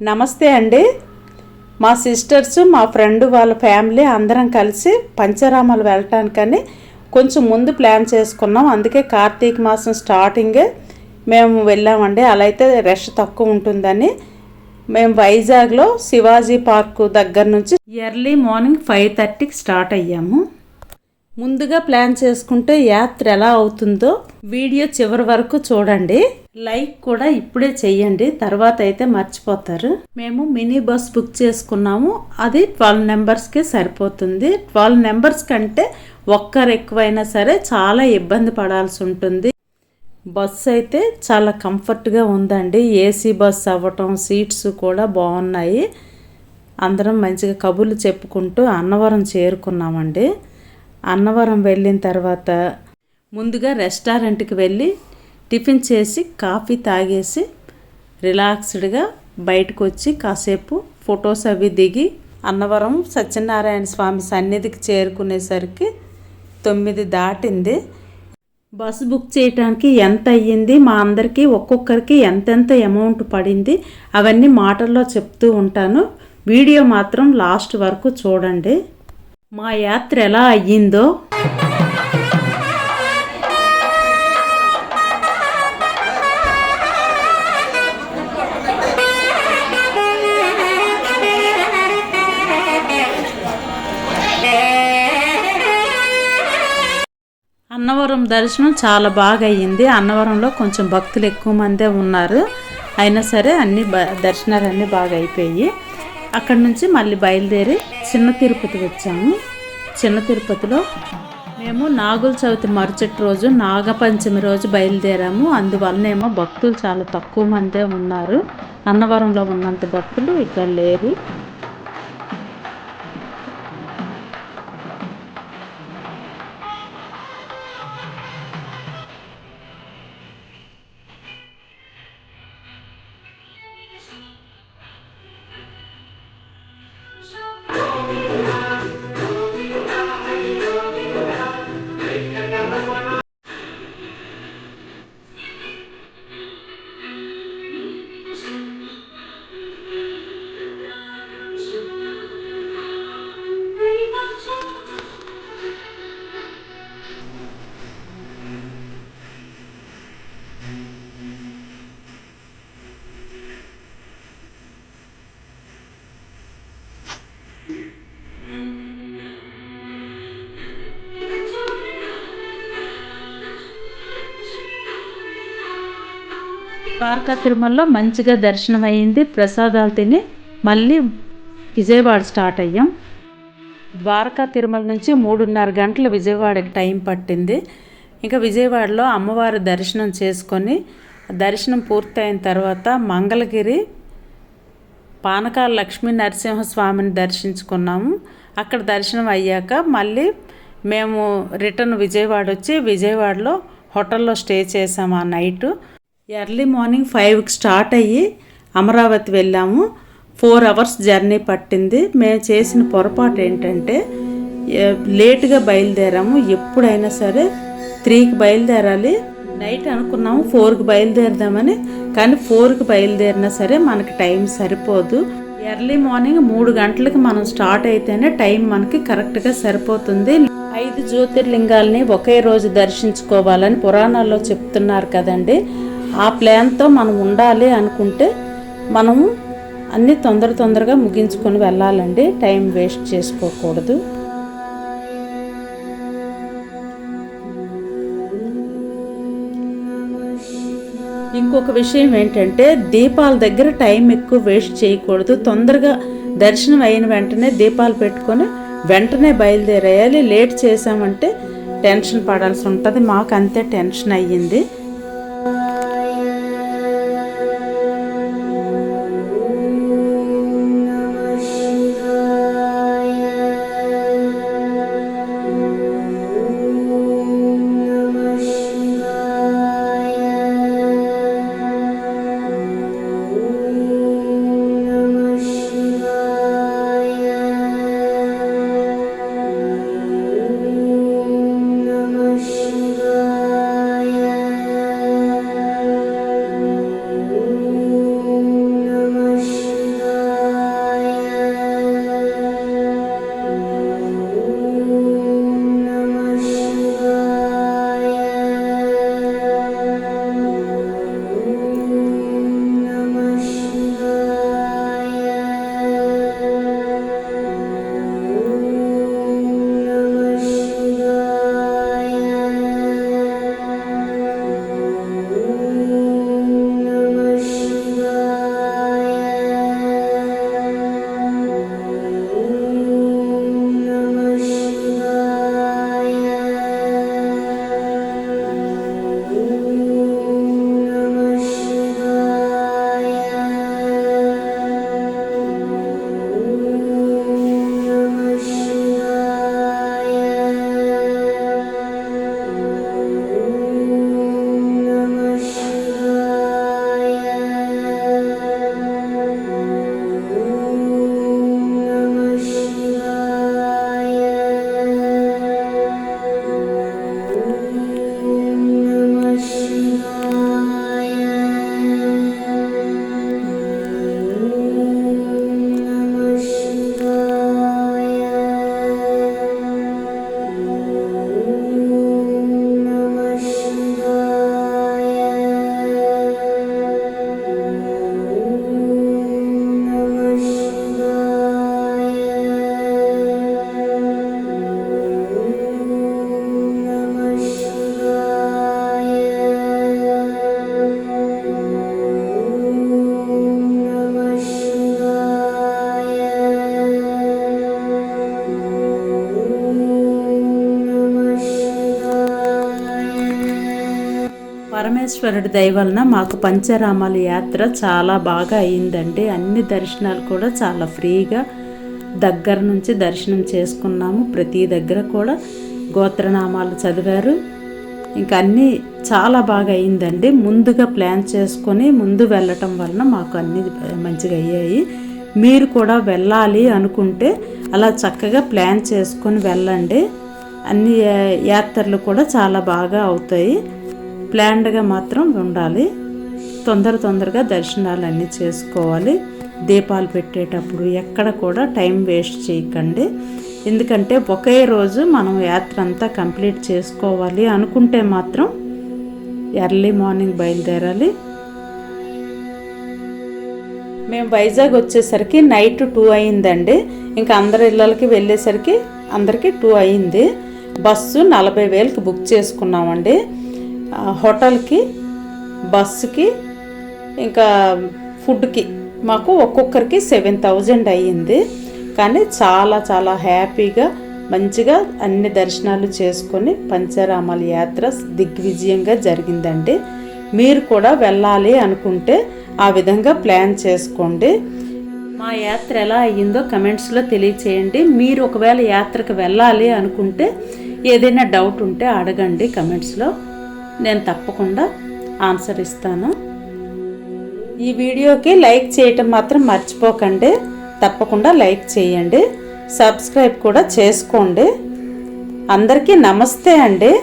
నమస్తే అండి. మా సిస్టర్స్ మా ఫ్రెండ్ వాళ్ళ ఫ్యామిలీ అందరం కలిసి పంచరామాలు వెళ్ళటానికని కొంచెం ముందు ప్లాన్ చేసుకున్నాం. అందుకే కార్తీక మాసం స్టార్టింగే మేము వెళ్ళామండి. అలా అయితే రష్ తక్కువ ఉంటుందని మేము వైజాగ్లో శివాజీ పార్కు దగ్గర నుంచి ఎర్లీ మార్నింగ్ ఫైవ్ థర్టీకి స్టార్ట్ అయ్యాము. ముందుగా ప్లాన్ చేసుకుంటే యాత్ర ఎలా అవుతుందో వీడియో చివరి వరకు చూడండి. లైక్ కూడా ఇప్పుడే చెయ్యండి తర్వాత అయితే మర్చిపోతారు. మేము మినీ బస్ బుక్ చేసుకున్నాము. అది ట్వెల్వ్ నెంబర్స్కి సరిపోతుంది. ట్వెల్వ్ నెంబర్స్ కంటే ఒక్కరు ఎక్కువైనా సరే చాలా ఇబ్బంది పడాల్సి ఉంటుంది. బస్సు అయితే చాలా కంఫర్ట్గా ఉందండి. ఏసీ బస్ అవ్వటం సీట్స్ కూడా బాగున్నాయి. అందరం మంచిగా కబుర్లు చెప్పుకుంటూ అన్నవరం చేరుకున్నామండి. అన్నవరం వెళ్ళిన తర్వాత ముందుగా రెస్టారెంట్కి వెళ్ళి టిఫిన్ చేసి కాఫీ తాగేసి రిలాక్స్డ్గా బయటకు వచ్చి కాసేపు ఫొటోస్ అవి దిగి అన్నవరం సత్యనారాయణ స్వామి సన్నిధికి చేరుకునేసరికి తొమ్మిది దాటింది. బస్సు బుక్ చేయడానికి ఎంత అయ్యింది? మా అందరికీ ఒక్కొక్కరికి ఎంతెంత అమౌంట్ పడింది? అవన్నీ మాటల్లో చెప్తూ ఉంటాను. వీడియో మాత్రం లాస్ట్ వరకు చూడండి. మా యాత్ర ఎలా అయ్యిందో? అన్నవరం దర్శనం చాలా బాగా అయ్యింది. అన్నవరంలో కొంచెం భక్తులు ఎక్కువ మందే ఉన్నారు. అయినా సరే అన్ని బ దర్శనాలు అన్నీ బాగా అయిపోయి అక్కడ నుంచి మళ్ళీ బయలుదేరి చిన్న తిరుపతి వచ్చాము. చిన్న తిరుపతిలో మేము నాగుల చవితి మరుసటి రోజు నాగపంచమి రోజు బయలుదేరాము. అందువలనేమో భక్తులు చాలా తక్కువ మందే ఉన్నారు. అన్నవరంలో ఉన్నంత భక్తులు ఇక్కడ లేరు. ద్వారకా తిరుమలలో మంచిగా దర్శనం అయ్యింది ప్రసాదాలు తిని మళ్ళీ విజయవాడ స్టార్ట్ అయ్యాం. ద్వారకా తిరుమల నుంచి మూడున్నర గంటలు విజయవాడకి టైం పట్టింది. ఇంకా విజయవాడలో అమ్మవారి దర్శనం చేసుకొని దర్శనం పూర్తయిన తర్వాత మంగళగిరి పానకాల లక్ష్మీ నరసింహస్వామిని దర్శించుకున్నాము. అక్కడ దర్శనం అయ్యాక మళ్ళీ మేము రిటర్న్ విజయవాడ వచ్చి విజయవాడలో హోటల్లో స్టే చేసాము ఆ నైటు. ఎర్లీ మార్నింగ్ ఫైవ్కి స్టార్ట్ అయ్యి అమరావతి వెళ్ళాము. ఫోర్ అవర్స్ జర్నీ పట్టింది. మేము చేసిన పొరపాటు ఏంటంటే లేట్గా లేటుగా బయలుదేరాము. ఎప్పుడైనా సరే త్రీకి బయలుదేరాలి. నైట్ అనుకున్నాము ఫోర్కి బయలుదేరదామని. కానీ ఫోర్కి బయలుదేరినా సరే మనకి టైం సరిపోదు. ఎర్లీ మార్నింగ్ మూడు గంటలకు మనం స్టార్ట్ అయితేనే టైం మనకి కరెక్ట్గా సరిపోతుంది. ఐదు జ్యోతిర్లింగాల్ని ఒకే రోజు దర్శించుకోవాలని పురాణాల్లో చెప్తున్నారు కదండి. ఆ ప్లాన్తో మనం ఉండాలి అనుకుంటే మనము అన్నీ తొందర తొందరగా ముగించుకొని వెళ్ళాలండి. టైం వేస్ట్ చేసుకోకూడదు. ఇంకొక విషయం ఏంటంటే దీపాల దగ్గర టైం ఎక్కువ వేస్ట్ చేయకూడదు. తొందరగా దర్శనం అయిన వెంటనే దీపాలు పెట్టుకొని వెంటనే బయలుదేరేయాలి. లేట్ చేసామంటే టెన్షన్ పడాల్సి ఉంటుంది. మాకు అంతే టెన్షన్ అయ్యింది. పరమేశ్వరుడి వలన మాకు పంచరామాల యాత్ర చాలా బాగా అయిందండి అన్ని దర్శనాలు కూడా చాలా ఫ్రీగా దగ్గర నుంచి దర్శనం చేసుకున్నాము. ప్రతి దగ్గర కూడా గోత్రనామాలు చదివారు. ఇంకా అన్నీ చాలా బాగా అయిందండి ముందుగా ప్లాన్ చేసుకొని ముందు వెళ్ళటం వలన మాకు అన్నీ మంచిగా అయ్యాయి. మీరు కూడా వెళ్ళాలి అనుకుంటే అలా చక్కగా ప్లాన్ చేసుకొని వెళ్ళండి. అన్ని యాత్రలు కూడా చాలా బాగా అవుతాయి. ప్లాన్డ్గా మాత్రం ఉండాలి. తొందర తొందరగా దర్శనాలు అన్నీ చేసుకోవాలి. దీపాలు పెట్టేటప్పుడు ఎక్కడ కూడా టైం వేస్ట్ చేయకండి. ఎందుకంటే ఒకే రోజు మనం యాత్ర అంతా కంప్లీట్ చేసుకోవాలి అనుకుంటే మాత్రం ఎర్లీ మార్నింగ్ బయలుదేరాలి. మేము వైజాగ్ వచ్చేసరికి నైట్ టూ అయిందండి. ఇంకా అందరి ఇళ్ళకి వెళ్ళేసరికి అందరికీ టూ అయింది. బస్సు నలభై వేలకు బుక్ చేసుకున్నామండి. హోటల్కి బస్సుకి ఇంకా ఫుడ్కి మాకు ఒక్కొక్కరికి సెవెన్ థౌజండ్ అయ్యింది. కానీ చాలా చాలా హ్యాపీగా మంచిగా అన్ని దర్శనాలు చేసుకొని పంచరామాల యాత్ర దిగ్విజయంగా జరిగిందండి. మీరు కూడా వెళ్ళాలి అనుకుంటే ఆ విధంగా ప్లాన్ చేసుకోండి. మా యాత్ర ఎలా అయ్యిందో కమెంట్స్లో తెలియచేయండి. మీరు ఒకవేళ యాత్రకు వెళ్ళాలి అనుకుంటే ఏదైనా డౌట్ ఉంటే అడగండి కమెంట్స్లో. నేను తప్పకుండా ఆన్సర్ ఇస్తాను. ఈ వీడియోకి లైక్ చేయటం మాత్రం మర్చిపోకండి. తప్పకుండా లైక్ చేయండి. సబ్స్క్రైబ్ కూడా చేసుకోండి. అందరికీ నమస్తే అండి.